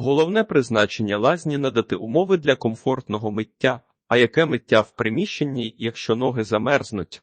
Головне призначення лазні надати умови для комфортного миття, а яке миття в приміщенні, якщо ноги замерзнуть.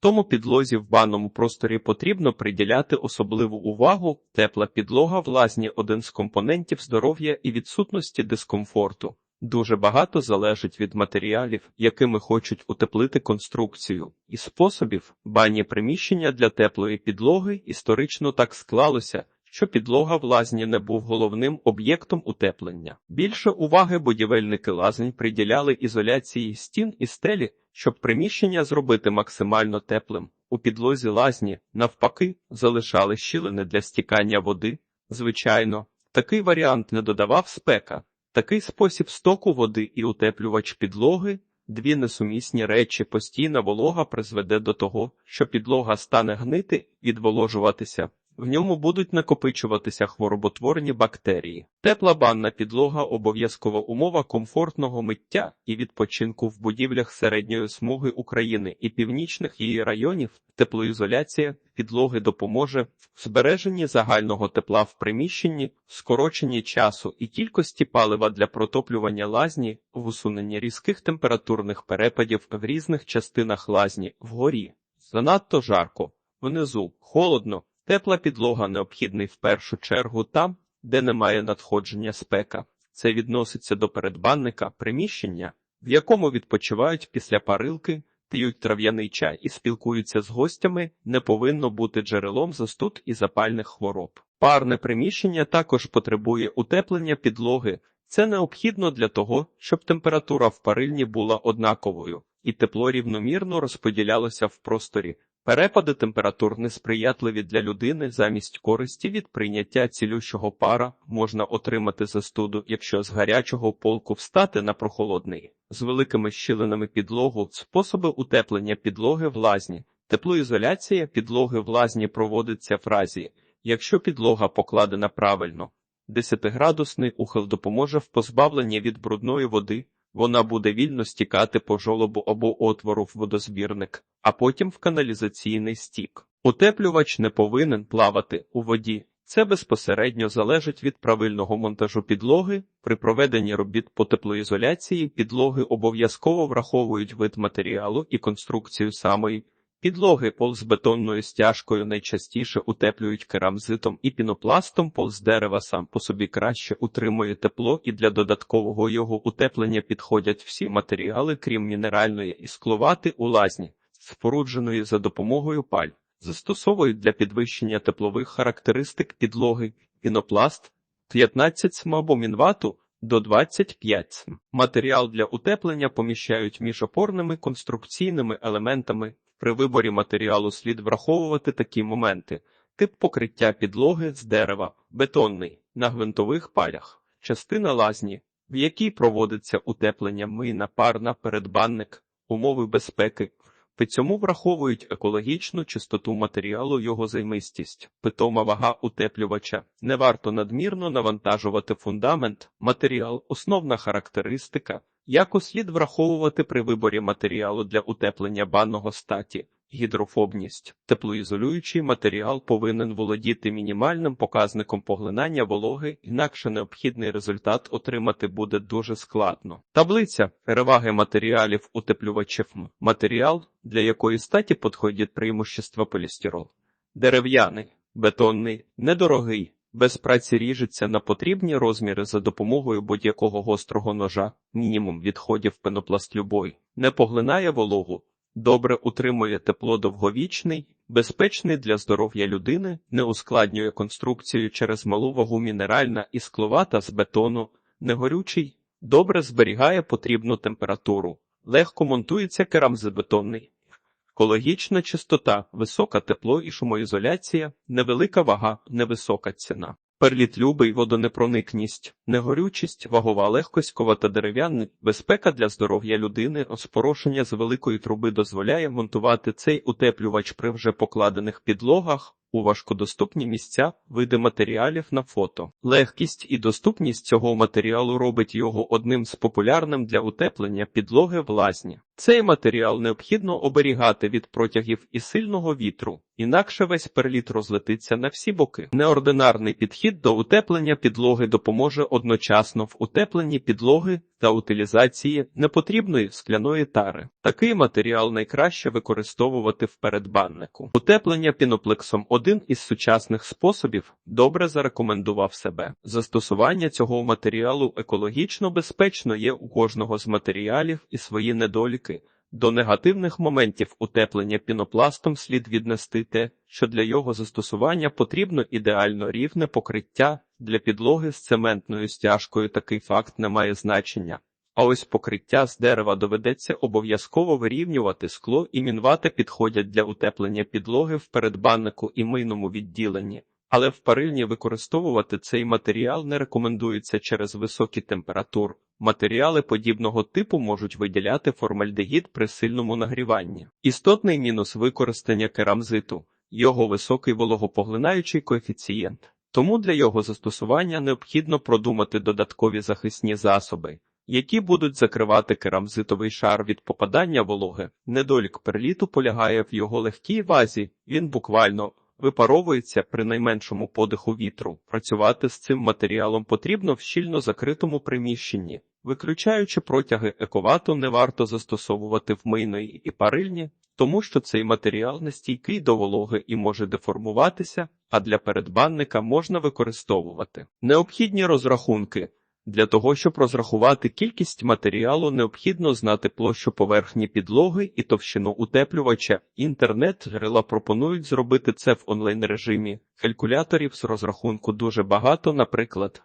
Тому підлозі в банному просторі потрібно приділяти особливу увагу. Тепла підлога в лазні – один з компонентів здоров'я і відсутності дискомфорту. Дуже багато залежить від матеріалів, якими хочуть утеплити конструкцію, і способів бані приміщення для теплої підлоги історично так склалося, що підлога в лазні не був головним об'єктом утеплення. Більше уваги будівельники лазень приділяли ізоляції стін і стелі, щоб приміщення зробити максимально теплим. У підлозі лазні, навпаки, залишали щілини для стікання води. Звичайно, такий варіант не додавав спека. Такий спосіб стоку води і утеплювач підлоги дві несумісні речі. Постійна волога призведе до того, що підлога стане гнити, відволожуватися. В ньому будуть накопичуватися хвороботворні бактерії. Тепла банна підлога обов'язкова умова комфортного миття і відпочинку в будівлях середньої смуги України і північних її районів. Теплоізоляція підлоги допоможе в збереженні загального тепла в приміщенні, скороченні часу і кількості палива для протоплювання лазні, в усуненні різких температурних перепадів в різних частинах лазні, вгорі. Занадто жарко, внизу холодно. Тепла підлога необхідний в першу чергу там, де немає надходження спека. Це відноситься до передбанника приміщення, в якому відпочивають після парилки, п'ють трав'яний чай і спілкуються з гостями, не повинно бути джерелом застуд і запальних хвороб. Парне приміщення також потребує утеплення підлоги. Це необхідно для того, щоб температура в парильні була однаковою і тепло рівномірно розподілялося в просторі. Перепади температур несприятливі для людини замість користі від прийняття цілющого пара можна отримати застуду, якщо з гарячого полку встати на прохолодний, з великими щілинами підлогу, способи утеплення підлоги в лазні. Теплоізоляція підлоги в лазні проводиться в разі, якщо підлога покладена правильно. 10-градусний ухил допоможе в позбавленні від брудної води, вона буде вільно стікати по жолобу або отвору в водозбірник, а потім в каналізаційний стік. Утеплювач не повинен плавати у воді. Це безпосередньо залежить від правильного монтажу підлоги. При проведенні робіт по теплоізоляції підлоги обов'язково враховують вид матеріалу і конструкцію самої Підлоги пол з бетонною стяжкою найчастіше утеплюють керамзитом і пінопластом, пол з дерева сам по собі краще утримує тепло і для додаткового його утеплення підходять всі матеріали, крім мінеральної і скловати у лазні, спорудженої за допомогою паль. Застосовують для підвищення теплових характеристик підлоги пінопласт 15 см або мінвату до 25 см. Матеріал для утеплення поміщають між опорними конструкційними елементами. При виборі матеріалу слід враховувати такі моменти: тип покриття підлоги з дерева, бетонний, на гвинтових палях, частина лазні, в якій проводиться утеплення мийна парна передбанник, умови безпеки. При цьому враховують екологічну чистоту матеріалу, його займистість, питома вага утеплювача. Не варто надмірно навантажувати фундамент, матеріал, основна характеристика. Яку слід враховувати при виборі матеріалу для утеплення банного статі, гідрофобність. Теплоізолюючий матеріал повинен володіти мінімальним показником поглинання вологи, інакше необхідний результат отримати буде дуже складно. Таблиця переваги матеріалів утеплювачів. Матеріал, для якої статі підходять преимущества полістирол. Дерев'яний, бетонний, недорогий. Без праці ріжеться на потрібні розміри за допомогою будь-якого гострого ножа, мінімум відходів пенопласт любой, не поглинає вологу, добре утримує тепло довговічний, безпечний для здоров'я людини, не ускладнює конструкцію через малу вагу мінеральна і скловата з бетону, негорючий, добре зберігає потрібну температуру, легко монтується керамзобетонний. Екологічна чистота, висока тепло і шумоізоляція, невелика вага, невисока ціна. Перліт любий, водонепроникність, негорючість, вагова легкоськова та дерев'яний, безпека для здоров'я людини, розпорошення з великої труби дозволяє монтувати цей утеплювач при вже покладених підлогах. у важкодоступні місця, види матеріалів на фото. Легкість і доступність цього матеріалу робить його одним з популярним для утеплення підлоги в лазні. Цей матеріал необхідно оберігати від протягів і сильного вітру, інакше весь перліт розлетиться на всі боки. Неординарний підхід до утеплення підлоги допоможе одночасно в утепленні підлоги та утилізації непотрібної скляної тари. Такий матеріал найкраще використовувати в передбаннику. Утеплення піноплексом один із сучасних способів добре зарекомендував себе. Застосування цього матеріалу екологічно безпечно є у кожного з матеріалів і свої недоліки. До негативних моментів утеплення пінопластом слід віднести те, що для його застосування потрібно ідеально рівне покриття для підлоги з цементною стяжкою. Такий факт не має значення. А ось покриття з дерева доведеться обов'язково вирівнювати скло і мінвати підходять для утеплення підлоги в передбаннику і мийному відділенні. Але в парильні використовувати цей матеріал не рекомендується через високі температури. Матеріали подібного типу можуть виділяти формальдегід при сильному нагріванні. Істотний мінус використання керамзиту його високий вологопоглинаючий коефіцієнт. Тому для його застосування необхідно продумати додаткові захисні засоби, які будуть закривати керамзитовий шар від попадання вологи. Недолік перліту полягає в його легкій вазі, він буквально випаровується при найменшому подиху вітру. Працювати з цим матеріалом потрібно в щільно закритому приміщенні. Виключаючи протяги ековату, не варто застосовувати в мийної і парильні, тому що цей матеріал не стійкий до вологи і може деформуватися, а для передбанника можна використовувати необхідні розрахунки. Для того, щоб розрахувати кількість матеріалу, необхідно знати площу поверхні підлоги і товщину утеплювача. Інтернет-джерела пропонують зробити це в онлайн-режимі. Калькуляторів з розрахунку дуже багато, наприклад,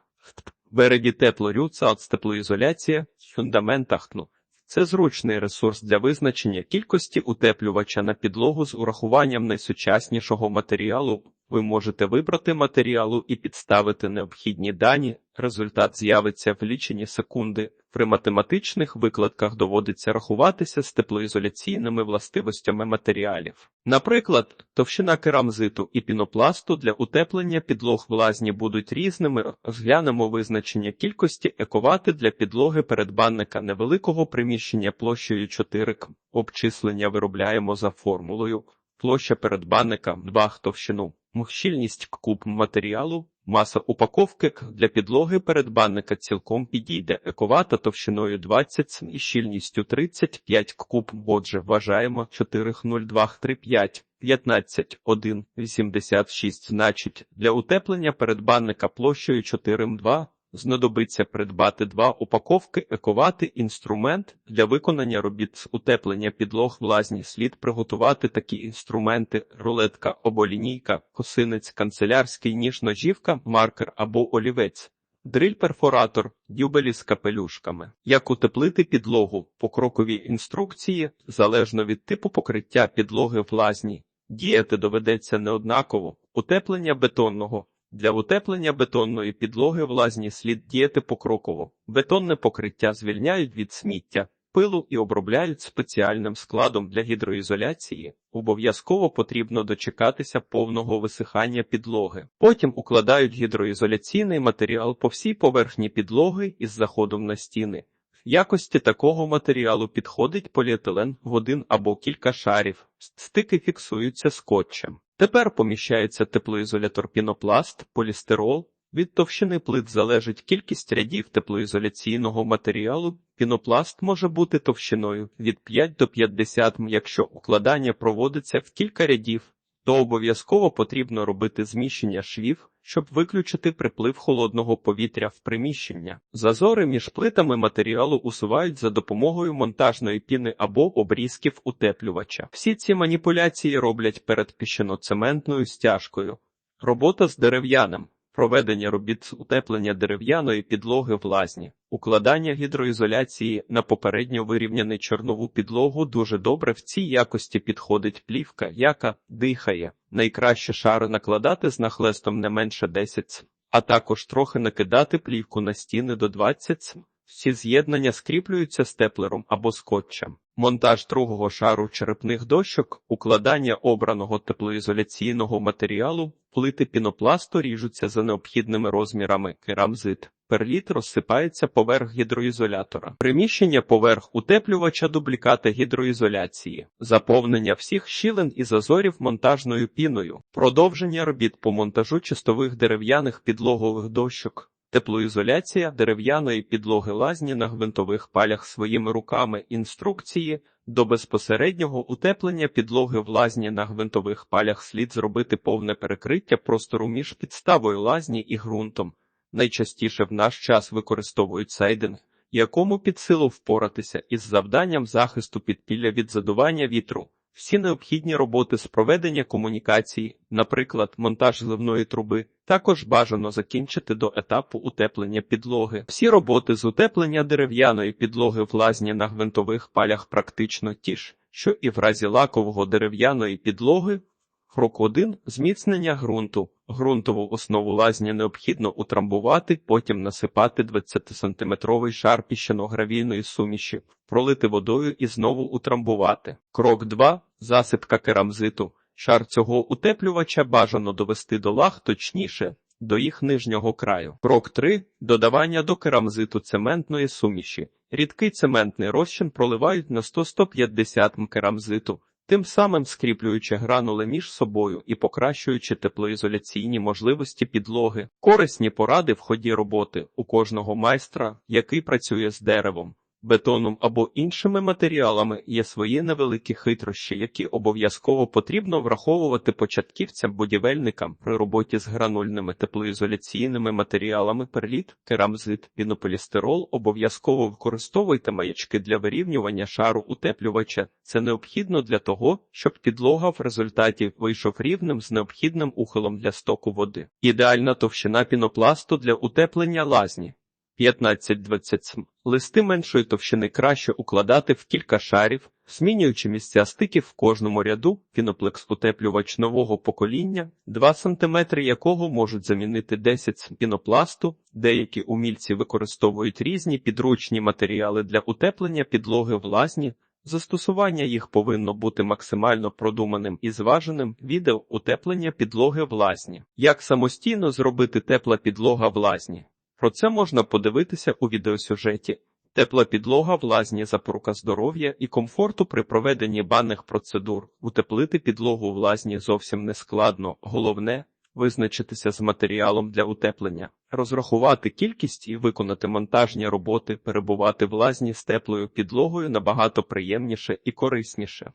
в тепло теплорюца от теплоізоляція, в фундаментах ну. Це зручний ресурс для визначення кількості утеплювача на підлогу з урахуванням найсучаснішого матеріалу. Ви можете вибрати матеріалу і підставити необхідні дані. Результат з'явиться в лічені секунди. При математичних викладках доводиться рахуватися з теплоізоляційними властивостями матеріалів. Наприклад, товщина керамзиту і пінопласту для утеплення підлог в лазні будуть різними. Розглянемо визначення кількості ековати для підлоги передбанника невеликого приміщення площею 4 к. Обчислення виробляємо за формулою. Площа передбанника 2 товщину. Щільність куб матеріалу, маса упаковки для підлоги передбанника цілком підійде ековата товщиною 20 і щільністю 35 куб. Отже, вважаємо 4,0235, 15, 1, 86. Значить, для утеплення передбанника площею 4,2 Знадобиться придбати два упаковки ековати інструмент для виконання робіт з утеплення підлог в лазні. Слід приготувати такі інструменти: рулетка або лінійка, косинець, канцелярський ніж, ножівка, маркер або олівець, дриль-перфоратор, дюбелі з капелюшками. Як утеплити підлогу? Покрокові інструкції залежно від типу покриття підлоги в лазні. Діяти доведеться неоднаково утеплення бетонного. Для утеплення бетонної підлоги в лазні слід діяти покроково. Бетонне покриття звільняють від сміття, пилу і обробляють спеціальним складом для гідроізоляції. Обов'язково потрібно дочекатися повного висихання підлоги. Потім укладають гідроізоляційний матеріал по всій поверхні підлоги із заходом на стіни. В якості такого матеріалу підходить поліетилен в один або кілька шарів, стики фіксуються скотчем. Тепер поміщається теплоізолятор пінопласт, полістирол. Від товщини плит залежить кількість рядів теплоізоляційного матеріалу. Пінопласт може бути товщиною від 5 до 50 Якщо укладання проводиться в кілька рядів, то обов'язково потрібно робити зміщення швів, щоб виключити приплив холодного повітря в приміщення. Зазори між плитами матеріалу усувають за допомогою монтажної піни або обрізків утеплювача. Всі ці маніпуляції роблять перед піщано-цементною стяжкою. Робота з дерев'яним. Проведення робіт утеплення дерев'яної підлоги в лазні, укладання гідроізоляції на попередньо вирівняний чорнову підлогу дуже добре в цій якості підходить плівка, яка дихає. Найкраще шари накладати з нахлестом не менше 10 а також трохи накидати плівку на стіни до 20 Всі з'єднання скріплюються степлером або скотчем. Монтаж другого шару черепних дощок, укладання обраного теплоізоляційного матеріалу, плити пінопласту ріжуться за необхідними розмірами, керамзит. Перліт розсипається поверх гідроізолятора. Приміщення поверх утеплювача дубліката гідроізоляції. Заповнення всіх щілин і зазорів монтажною піною. Продовження робіт по монтажу чистових дерев'яних підлогових дощок. Теплоізоляція дерев'яної підлоги лазні на гвинтових палях своїми руками. Інструкції до безпосереднього утеплення підлоги в лазні на гвинтових палях слід зробити повне перекриття простору між підставою лазні і ґрунтом. Найчастіше в наш час використовують сайдинг, якому під силу впоратися із завданням захисту підпілля від задування вітру. Всі необхідні роботи з проведення комунікації, наприклад, монтаж зливної труби, також бажано закінчити до етапу утеплення підлоги. Всі роботи з утеплення дерев'яної підлоги в лазні на гвинтових палях практично ті ж, що і в разі лакового дерев'яної підлоги. Крок 1. Зміцнення ґрунту. Ґрунтову основу лазні необхідно утрамбувати, потім насипати 20-сантиметровий шар піщано-гравійної суміші, пролити водою і знову утрамбувати. Крок 2. Засипка керамзиту. Шар цього утеплювача бажано довести до лаг точніше, до їх нижнього краю. Крок 3. Додавання до керамзиту цементної суміші. Рідкий цементний розчин проливають на 100-150 м керамзиту тим самим скріплюючи гранули між собою і покращуючи теплоізоляційні можливості підлоги. Корисні поради в ході роботи у кожного майстра, який працює з деревом. Бетоном або іншими матеріалами є свої невеликі хитрощі, які обов'язково потрібно враховувати початківцям-будівельникам при роботі з гранульними теплоізоляційними матеріалами перліт, керамзит, пінополістирол. Обов'язково використовуйте маячки для вирівнювання шару утеплювача. Це необхідно для того, щоб підлога в результаті вийшов рівним з необхідним ухилом для стоку води. Ідеальна товщина пінопласту для утеплення лазні. 15-20 см. Листи меншої товщини краще укладати в кілька шарів, змінюючи місця стиків в кожному ряду, піноплекс утеплювач нового покоління, 2 см якого можуть замінити 10 см пінопласту. Деякі умільці використовують різні підручні матеріали для утеплення підлоги в лазні. Застосування їх повинно бути максимально продуманим і зваженим. Відео утеплення підлоги в лазні. Як самостійно зробити тепла підлога в лазні? Про це можна подивитися у відеосюжеті. Тепла підлога в лазні запорука здоров'я і комфорту при проведенні банних процедур. Утеплити підлогу в лазні зовсім не складно. Головне визначитися з матеріалом для утеплення, розрахувати кількість і виконати монтажні роботи, перебувати в лазні з теплою підлогою набагато приємніше і корисніше.